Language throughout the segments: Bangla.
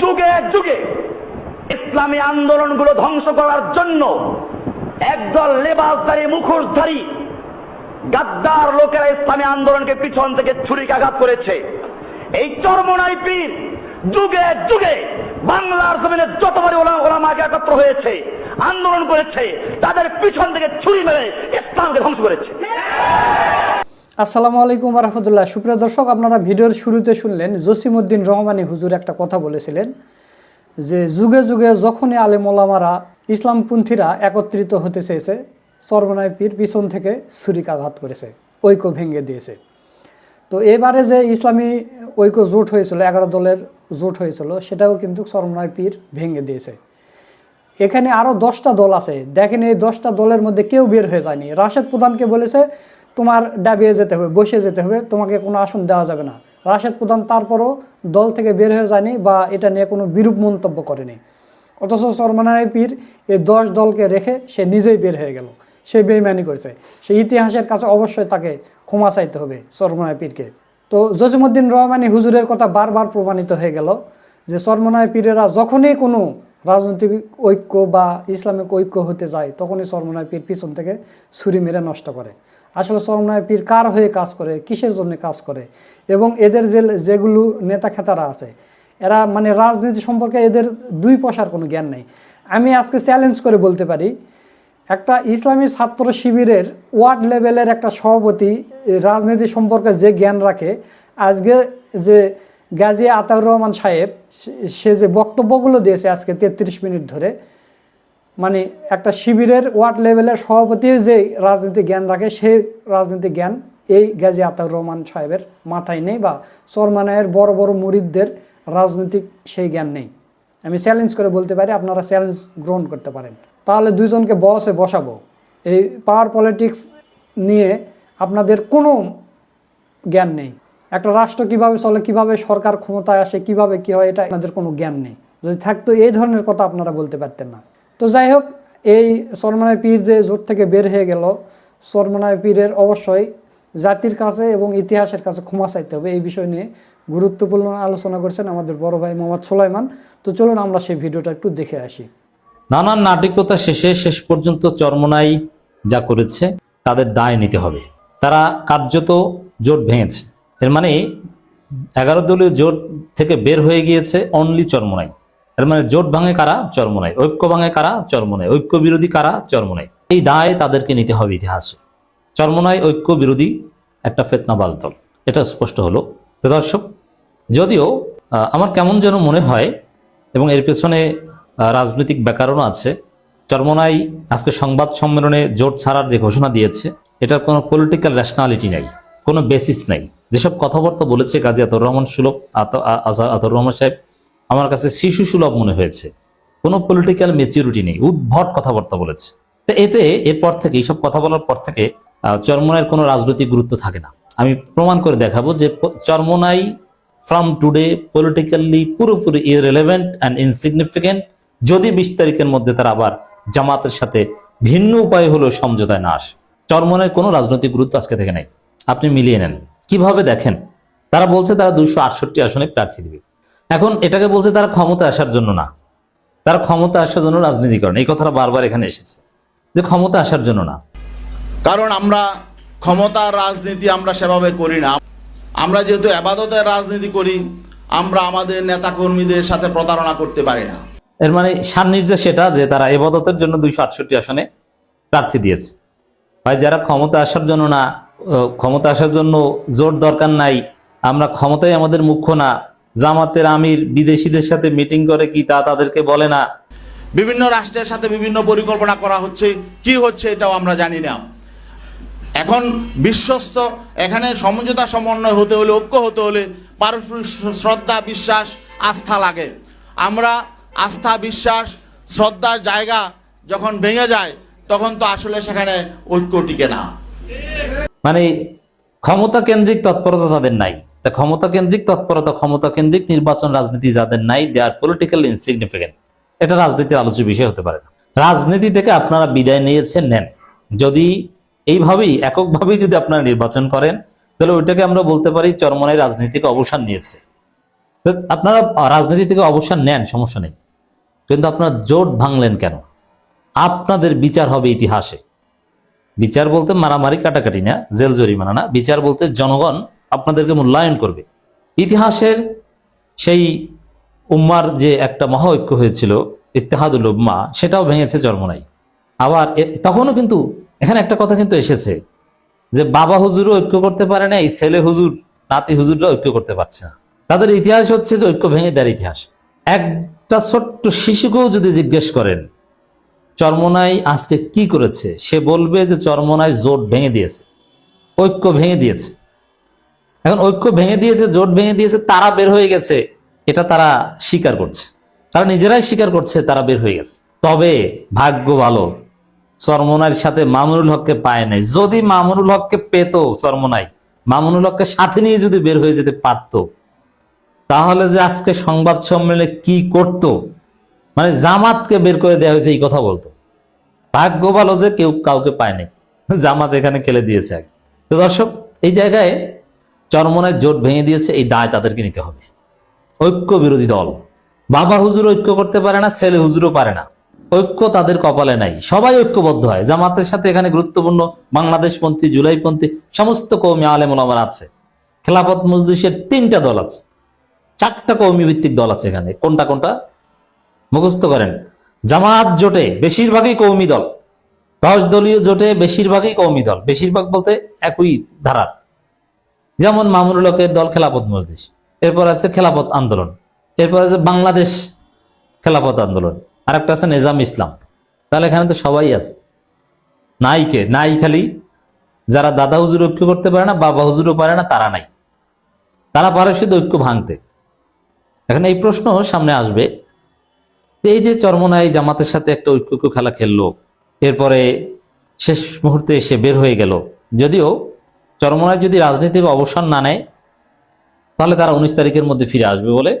যুগে যুগে ইসলামী আন্দোলনগুলো ধ্বংস করার জন্য একদল লেবাসধারী মুখোশধারী, গাদ্দার লোকেরা ইসলামী আন্দোলনকে পিছন থেকে ছুরিকাঘাত করেছে। এই চরমনাই পীর যুগে যুগে বাংলার জমিনে যতবারই ওলা ওলামাকে একত্র হয়েছে, আন্দোলন করেছে, তাদের পিছন থেকে ছুরি মেরে ইসলামকে ধ্বংস করেছে। আসসালামু আলাইকুম রহমতুল্লাহ সুপ্রিয় দর্শক, আপনারা ভিডিওর শুরুতে শুনলেন জসিমউদ্দিন রহমানী হুজুর একটা কথা বলেছিলেন যে, যুগে যুগে যখনই আলেমোলামারা ইসলামপন্থীরা একত্রিত হতে চেয়েছে, সর্বনায় পীর পিছন থেকে ছুরিকাঘাত করেছে, ঐক্য ভেঙে দিয়েছে। তো এবারে যে ইসলামী ঐক্য জোট হয়েছিল, এগারো দলের জোট হয়েছিল, সেটাও কিন্তু সর্বনয় পীর ভেঙে দিয়েছে। এখানে আরও দশটা দল আছে। দেখেন এই দশটা দলের মধ্যে কেউ বের হয়ে যায়নি। রাশেদ প্রধানকে বলেছে তোমার ডাবিয়ে যেতে হবে বসে যেতে হবে, তোমাকে কোনো আসন দেওয়া যাবে না। রাশেদ প্রধান তারপরও দল থেকে বের হয়ে যায়নি বা এটা নিয়ে কোনো বিরূপ মন্তব্য করেনি। অথচ সরমানায় পীর এই দশ দলকে রেখে সে নিজেই বের হয়ে গেল। সে বেইমানি করেছে। সে ইতিহাসের কাছে অবশ্যই তাকে ক্ষমা চাইতে হবে সরমনায় পীরকে তো জসিমুদ্দিন রহমানী হুজুরের কথা বারবার প্রমাণিত হয়ে গেল যে সরমনায় পীরেরা যখনই কোনো রাজনৈতিক ঐক্য বা ইসলামিক ঐক্য হতে যায়, তখনই সরমনায় পীর পিছন থেকে ছুরি মেরে নষ্ট করে। আসলে সরমনায় পীর কার হয়ে কাজ করে? কিসের জন্য কাজ করে? এবং এদের যে যেগুলো নেতা খেতারা আছে, এরা মানে রাজনীতি সম্পর্কে এদের দুই পয়সার কোনো জ্ঞান নেই। আমি আজকে চ্যালেঞ্জ করে বলতে পারি, একটা ইসলামী ছাত্র শিবিরের ওয়ার্ড লেভেলের একটা সভাপতি রাজনীতি সম্পর্কে যে জ্ঞান রাখে, আজকে যে গাজী আতাউর রহমান সাহেব সে যে বক্তব্যগুলো দিয়েছে আজকে তেত্রিশ মিনিট ধরে মানে একটা শিবিরের ওয়ার্ড লেভেলের সভাপতি যে রাজনীতি জ্ঞান রাখে সেই রাজনীতি জ্ঞান এই গাজী আতাউর রহমান সাহেবের মাথায় নেই বা চরমানায়ের বড় বড় মুরিদদের রাজনৈতিক সেই জ্ঞান নেই। আমি চ্যালেঞ্জ করে বলতে পারি, আপনারা চ্যালেঞ্জ গ্রহণ করতে পারেন। তাহলে দুইজনকে বসে বসাবো। এই পাওয়ার পলিটিক্স নিয়ে আপনাদের কোনো জ্ঞান নেই। একটা রাষ্ট্র কীভাবে চলে, কীভাবে সরকার ক্ষমতায় আসে, কীভাবে কি হয়, এটা আপনাদের কোনো জ্ঞান নেই। যদি থাকতো এই ধরনের কথা আপনারা বলতে পারতেন না। তো যাই হোক, এই সরমনায় পীর যে জোট থেকে বের হয়ে গেল, সরমনায় পীরের অবশ্যই জাতির কাছে এবং ইতিহাসের কাছে ক্ষমা চাইতে হবে। এই বিষয় নিয়ে গুরুত্বপূর্ণ আলোচনা করছেন আমাদের বড় ভাই মোহাম্মদ সোলাইমান। তো চলুন আমরা সেই ভিডিওটা একটু দেখে আসি। নানান নাটকতা শেষে শেষ পর্যন্ত চরমনাই যা করেছে, তাদের দায় নিতে হবে। তারা কার্যত জোট ভেঙেছে। এর মানে এগারো দলীয় জোট থেকে বের হয়ে গিয়েছে অনলি চরমনাই। এর মানে জোট ভাঙে কারা? চর্ম চরমনাই ঐক্য ভাঙে কারা? চর্ম চরমনাই ঐক্য বিরোধী কারা? চর্ম চরমনাই এই দায় তাদেরকে নিতে হবে ইতিহাসে। চরমনাই ঐক্য বিরোধী একটা ফেতনাবাজ দল। এটা স্পষ্ট হলো। তো দর্শক, যদিও আমার কেমন যেন মনে হয় এবং এর পেছনে রাজনৈতিক ব্যাকরণও আছে চরমনাই আজকে সংবাদ সম্মেলনে জোট ছাড়ার যে ঘোষণা দিয়েছে, এটার কোনো পলিটিক্যাল ন্যাশনালিটি নাই, কোনো বেসিস নাই। যেসব কথাবার্তা বলেছে কাজী আতর রহমান সুলভ আতর রহমান সাহেব আমার কাছে শিশু সুলভ মনে হয়েছে। কোনো পলিটিক্যাল মেচিউরিটি নেই। উদ্ভট কথাবার্তা বলেছে। তো এতে এরপর থেকে এইসব কথা বলার পর থেকে আহ, কোনো রাজনৈতিক গুরুত্ব থাকে না। আমি প্রমাণ করে দেখাবো যে চরমনাই ফ্রম টুডে পলিটিক্যালি পুরোপুরি ইরেলেভেন্ট অ্যান্ড ইনসিগনিফিকেন্ট যদি বিশ তারিখের মধ্যে তারা আবার জামাতের সাথে ভিন্ন উপায় হলেও সমঝোতায় না আসে। চরমনের কোনো রাজনৈতিক গুরুত্ব আজকে থেকে নাই। আপনি মিলিয়ে নেন। কীভাবে দেখেন? তারা বলছে তারা দুইশো আটষট্টি আসনে প্রার্থী দিবে। এখন এটাকে বলছে তারা ক্ষমতা আসার জন্য না। তারা ক্ষমতা আসার জন্য রাজনীতি করেন। এই কথাটা বারবার এখানে এসেছে যে ক্ষমতা আসার জন্য না। কারণ আমরা ক্ষমতার রাজনীতি আমরা সেভাবে করি না। আমরা যেহেতু আবাদতের রাজনীতি করি আমরা আমাদের নেতাকর্মীদের সাথে প্রতারণা করতে পারি না। এর মানে সান্নিধ্যে সেটা যে তারা এবাদতের জন্য দুইশো আটষট্টি আসনে প্রার্থী দিয়েছে। ভাই যারা ক্ষমতা আসার জন্য না ক্ষমতা আসার জন্য জোর দরকার নাই আমরা ক্ষমতায় আমাদের মুখ্য না জামাতের আমির বিদেশিদের সাথে মিটিং করে কি তা তাদেরকে বলে না? বিভিন্ন রাষ্ট্রের সাথে বিভিন্ন পরিকল্পনা করা হচ্ছে কি হচ্ছে এটাও আমরা জানি না। এখন বিশ্বস্ত এখানে সমঝোতা সমন্বয় হতে হলে ঐক্য হতে হলে পারস্পরিক শ্রদ্ধা বিশ্বাস আস্থা লাগে। আমরা আস্থা বিশ্বাস শ্রদ্ধার জায়গা যখন ভেঙে যায় তখন তো আসলে সেখানে ঐক্য টিকে না। মানে ক্ষমতা কেন্দ্রিক তৎপরতা তাদের নাই। তা ক্ষমতা কেন্দ্রিক, তৎপরতা ক্ষমতা কেন্দ্রিক, নির্বাচন রাজনীতি যাদের নাই দে আর পলিটিক্যাল ইনসিগনিফিকেন্ট এটা রাজনীতির আলোচ্য বিষয় হতে পারে রাজনীতি থেকে আপনারা বিদায় নিয়েছেন, নেন। যদি এইভাবেই, এককভাবেই যদি আপনারা নির্বাচন করেন, তাহলে ওইটাকে আমরা বলতে পারি চরমনের রাজনীতিকে অবসান নিয়েছে। আপনারা রাজনীতি থেকে অবসর নেন, সমস্যা নেই। কিন্তু আপনারা জোট ভাঙলেন কেন? আপনাদের বিচার হবে ইতিহাসে। বিচার বলতে মারামারি, কাটাকাটি না, জেল জরিমানা না। বিচার বলতে জনগণ আপনাদেরকে মূল্যায়ন করবে। ইতিহাসের সেই উম্মার যে একটা মহা ঐক্য হয়েছিল, ইত্তেহাদুল উম্মা, সেটাও ভেঙেছে চরমনাই আবার তখনও কিন্তু এখানে একটা কথা কিন্তু এসেছে, যে বাবা হুজুরও ঐক্য করতে পারে না এই ছেলে হুজুর, নাতি হুজুররা ঐক্য করতে পারছে না। তাদের ইতিহাস হচ্ছে যে ঐক্য ভেঙে দেওয়ার ইতিহাস। একটা ছোট্ট শিশুকেও যদি জিজ্ঞেস করেন চর্মনাই আজকে কি করেছে? সে বলবে যে চরমনাই জোট ভেঙে দিয়েছে। ঐক্য ভেঙে দিয়েছে। এখন ঐক্য ভেঙে দিয়েছে, জোট ভেঙে দিয়েছে, তারা বের হয়ে গেছে, এটা তারা স্বীকার করছে। তারা নিজেরাই স্বীকার করছে, তারা বের হয়ে গেছে। তবে ভাগ্য ভালো চরমনাইয়ের সাথে মামুনুল হককে পায় নাই। যদি মামুনুল হককে পেত চরমনাই মামুনুল হককে সাথে নিয়ে যদি বের হয়ে যেতে পারতো, তাহলে যে আজকে সংবাদ সম্মেলনে কি করত? মানে জামাতকে বের করে দেওয়া হয়েছে, এই কথা বলতো। ভাগ্য ভালো যে কেউ কাউকে পায়নি জামাত এখানে খেলে দিয়েছে তো দর্শক, এই জায়গায় চরমনের জোট ভেঙে দিয়েছে, এই দায় তাদেরকে নিতে হবে। ঐক্য বিরোধী দল। বাবা হুজুর ঐক্য করতে পারে না, ছেলে হুজুরও পারে না। ঐক্য তাদের কপালে নাই। সবাই ঐক্যবদ্ধ হয়। জামাতের সাথে এখানে গুরুত্বপূর্ণ বাংলাদেশপন্থী, জুলাইপন্থী, সমস্ত কৌমি আলেম ওলামার আছে। খেলাফত মজলিসের তিনটা দল আছে। চারটা কৌমি ভিত্তিক দল আছে এখানে। কোনটা কোনটা? মুখস্থ করেন। জামাত জোটে বেশিরভাগই কৌমি দল। দশ দলীয় জোটে বেশিরভাগই কৌমি দল। বেশিরভাগ বলতে একই ধারার। যেমন মামুনুল হকের দল খেলাপথ মজলিস, এরপর আছে খেলাপথ আন্দোলন, এরপর আছে বাংলাদেশ খেলাপথ আন্দোলন আর একটা আছে নিজাম ইসলাম। তাহলে এখানে তো সবাই আছে। নাই কে? নাই খালি যারা দাদা হুজুর ঐক্য করতে পারে না, বাবা হুজুরও পারে না, তারা নাই। তারা পারে শুধু ঐক্য ভাঙতে। এখন এই প্রশ্ন সামনে আসবে এই যে চরমনাই জামাতের সাথে একটা ঐক্য খেলা খেললো, এরপরে শেষ মুহূর্তে এসে বের হয়ে গেল, যদিও চরমনায় যদি রাজনীতির অবসান না নেয়, তাহলে তারা উনিশ তারিখের মধ্যে ফিরে আসবে বলে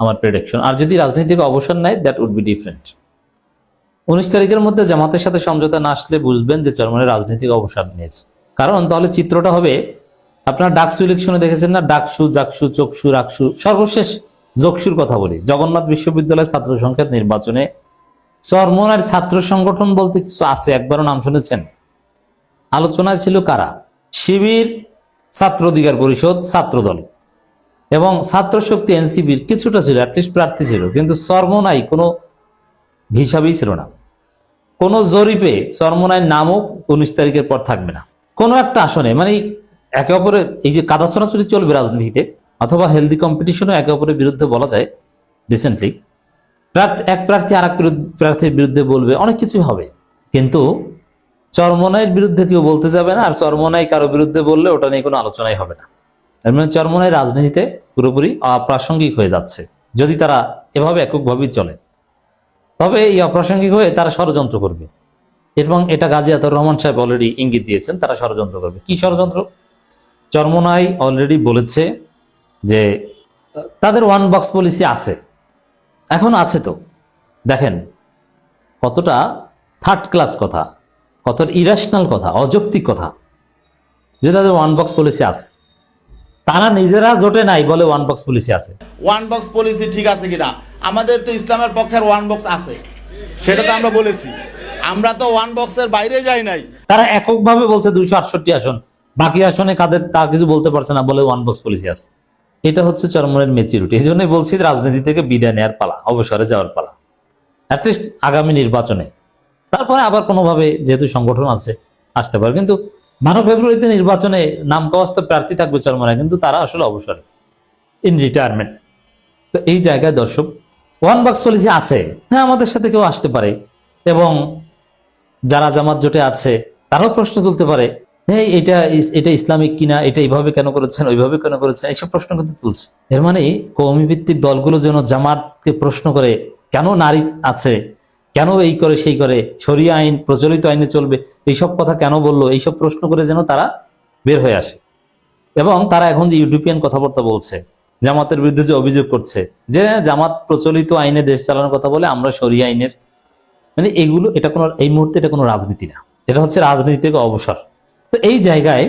আমার প্রেডিকশন আর যদি রাজনীতিক অবসান নেয় দ্যাট উড বি ডিফারেন্ট উনিশ তারিখের মধ্যে জামাতের সাথে সমঝোতা না আসলে বুঝবেন যে চরমনের রাজনৈতিক অবসান নিয়েছে। কারণ তাহলে চিত্রটা হবে, আপনার ডাকসু ইলেকশনে দেখেছেন না? ডাকসু, জাকসু, চকসু, রাকসু, সর্বশেষ জকসুর কথা বলি। জগন্নাথ বিশ্ববিদ্যালয়ের ছাত্র সংসদ নির্বাচনে চরমনার ছাত্র সংগঠন বলতে কিছু আছে, একবারও নাম শুনেছেন? আলোচনায় ছিল কারা? শিবির, ছাত্র অধিকার পরিষদ ছাত্রদল এবং ছাত্র শক্তি এনসিবির কিছুটা ছিল অ্যাটলিস্ট প্রার্থী ছিল, কিন্তু চরমনাই কোনো হিসাবেই ছিল না। কোন জরিপে চরমনায়ের নামও উনিশ তারিখের পর থাকবে না। কোনো একটা আসনে মানে একে অপরে এই যে কাদা ছোড়াছুরি চলবে রাজনীতিতে, অথবা হেলদি কম্পিটিশনও একে অপরের বিরুদ্ধে বলা যায় রিসেন্টলি এক প্রার্থী আর এক প্রার্থীর বিরুদ্ধে বলবে, অনেক কিছুই হবে। কিন্তু চরমনাইয়ের বিরুদ্ধে কেউ বলতে যাবে না, আর চরমনাই কারও বিরুদ্ধে বললে ওটা নিয়ে কোনো আলোচনাই হবে না। তার মানে চরমনাই রাজনীতিতে পুরোপুরি অপ্রাসঙ্গিক হয়ে যাচ্ছে, যদি তারা এভাবে এককভাবেই চলে। তবে এই অপ্রাসঙ্গিক হয়ে তারা ষড়যন্ত্র করবে, এবং এটা গাজী আতর রহমান সাহেব অলরেডি ইঙ্গিত দিয়েছেন, তারা ষড়যন্ত্র করবে। কি ষড়যন্ত্র? চরমনাই অলরেডি বলেছে যে, তাদের ওয়ান বক্স পলিসি আছে, এখন আছে তো। দেখেন, কতটা থার্ড ক্লাস কথা। কত ইরাশনাল কথা অযৌক্তিক কথা যে তাদের ওয়ান বক্স পলিসি আছে। তারা নিজেরা জোটে নাই বলে ওয়ান বক্স পলিসি আছে। ওয়ান বক্স পলিসি ঠিক আছে কিনা? আমাদের তো ইসলামের পক্ষের ওয়ান বক্স আছে। সেটা তো আমরা বলেছি। আমরা তো ওয়ান বক্সের বাইরে যাই নাই। তারা এককভাবে বলছে দুইশো আটষট্টি আসন। বাকি আসনে কাদের তা কিছু বলতে পারছে না বলে ওয়ান বক্স পলিসি আছে। এটা হচ্ছে চরমনের মেচিউরিটি এই জন্যই বলছি রাজনীতি থেকে বিদায় নেওয়ার পালা অবসরে যাওয়ার পালা। অ্যাটলিস্ট আগামী নির্বাচনে। তারপরে আবার কোনোভাবে যেহেতু সংগঠন আছে, আসতে পারে। কিন্তু বারো ফেব্রুয়ারিতে নির্বাচনে নাম কস্ত প্রার্থী থাকবে চরমনে কিন্তু তারা আসলে অবসরে ইন রিটায়ারমেন্ট তো এই জায়গায় দর্শক ওয়ান বক্স পলিসি আছে। হ্যাঁ আমাদের সাথে কেউ আসতে পারে। এবং যারা জামাত জোটে আছে, তারাও প্রশ্ন তুলতে পারে হ্যাঁ এটা এটা ইসলামিক কিনা, এটা এইভাবে কেন করেছেন, ওইভাবে কেন করেছেন? এইসব প্রশ্ন কিন্তু তুলছে। এর মানে কৌমি ভিত্তিক দলগুলো যেন জামাতকে প্রশ্ন করে, কেন নারী আছে? কেন এই করে সেই করে? শরিয়া আইন, প্রচলিত আইনে চলবে। এইসব কথা কেন বলল? এইসব প্রশ্ন করে যেন তারা বের হয়ে আসে। এবং তারা এখন যে ইউরোপিয়ান কথাবার্তা বলছে, জামাতের বিরুদ্ধে যে অভিযোগ করছে, যে জামাত প্রচলিত আইনে দেশ চালানোর কথা বলে আমরা শরিয়া আইনের মানে এগুলো, এটা কোনো, এই মুহূর্তে এটা কোনো রাজনীতি না। এটা হচ্ছে রাজনীতি অবসর। তো এই জায়গায়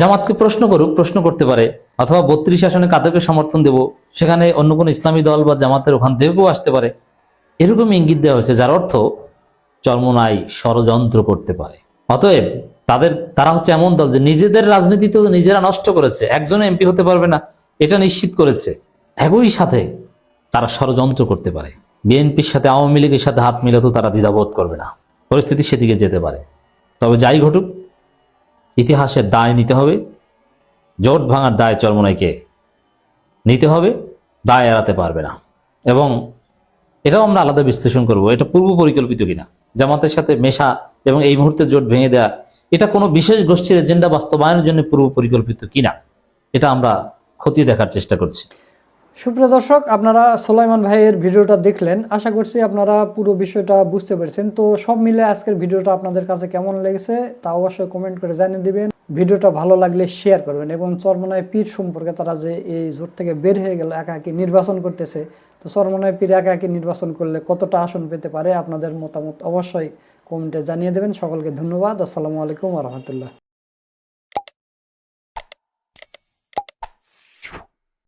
জামাতকে প্রশ্ন করুক, প্রশ্ন করতে পারে, অথবা বত্রিশ আসনে কাদেরকে সমর্থন দেব? সেখানে অন্য কোনো ইসলামী দল বা জামাতের ওখান থেকেও আসতে পারে। এরকম ইঙ্গিত দেওয়া হয়েছে, যার অর্থ চর্মনাই ষড়যন্ত্র করতে পারে। অতএব তাদের, তারা হচ্ছে এমন দল যে নিজেদের রাজনীতি তো নিজেরা নষ্ট করেছে একজন এমপি হতে পারবে না, এটা নিশ্চিত করেছে। একই সাথে তারা ষড়যন্ত্র করতে পারে। বিএনপির সাথে, আওয়ামী লীগের সাথে হাত মিলে তো তারা দ্বিধাবোধ করবে না। পরিস্থিতি সেদিকে যেতে পারে। তবে যাই ঘটুক, ইতিহাসের দায় নিতে হবে, জোট ভাঙার দায় চরমনাইকে নিতে হবে, দায় এড়াতে পারবে না। এবং এটাও আমরা আলাদা বিশ্লেষণ করব। এটা পূর্ব পরিকল্পিত কিনা, জামাতের সাথে মেশা এবং এই মুহূর্তে জোট ভেঙে দেয়া, এটা কোনো বিশেষ গোষ্ঠীর এজেন্ডা বাস্তবায়নের জন্য পূর্ব পরিকল্পিত কিনা, এটা আমরা খতিয়ে দেখার চেষ্টা করছি। সুপ্রিয় দর্শক, আপনারা সোলাইমান ভাইয়ের ভিডিওটা দেখলেন। আশা করছি আপনারা পুরো বিষয়টা বুঝতে পেরেছেন। তো সব মিলে আজকের ভিডিওটা আপনাদের কাছে কেমন লেগেছে তা অবশ্যই কমেন্ট করে জানিয়ে দিবেন। ভিডিওটা ভালো লাগলে শেয়ার করবেন এবং চরমনায় পীর সম্পর্কে তারা যে এই জোট থেকে বের হয়ে গেল একা একই নির্বাচন করতেছে তো সরমনায় পীর একা নির্বাচন করলে কতটা আসন পেতে পারে? আপনাদের মতামত অবশ্যই কমেন্টে জানিয়ে দেবেন। সকলকে ধন্যবাদ। আসসালামু আলাইকুম রহমতুল্লাহ।